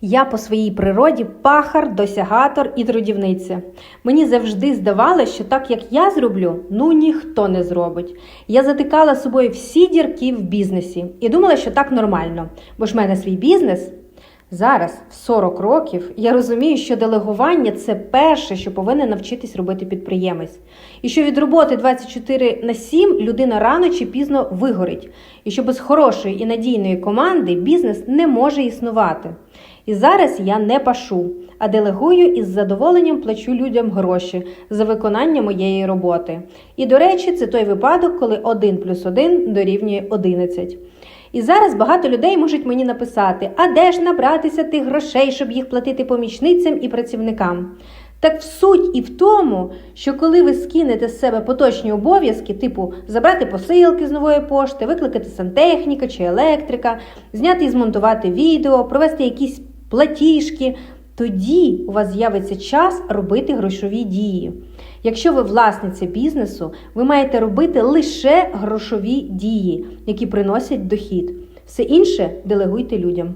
Я по своїй природі пахар, досягатор і трудівниця. Мені завжди здавалося, що так як я зроблю, ну ніхто не зробить. Я затикала собою всі дірки в бізнесі і думала, що так нормально, бо ж в мене свій бізнес. Зараз, в 40 років, я розумію, що делегування це перше, що повинен навчитись робити підприємець. І що від роботи 24 на 7 людина рано чи пізно вигорить. І що без хорошої і надійної команди бізнес не може існувати. І зараз я не пашу, а делегую і з задоволенням плачу людям гроші за виконання моєї роботи. І, до речі, це той випадок, коли 1 плюс 1 дорівнює 11. І зараз багато людей можуть мені написати, а де ж набратися тих грошей, щоб їх платити помічницям і працівникам. Так в суть і в тому, що коли ви скинете з себе поточні обов'язки, типу забрати посилки з нової пошти, викликати сантехніка чи електрика, зняти і змонтувати відео, провести якісь платіжки, тоді у вас з'явиться час робити грошові дії. Якщо ви власниця бізнесу, ви маєте робити лише грошові дії, які приносять дохід. Все інше делегуйте людям.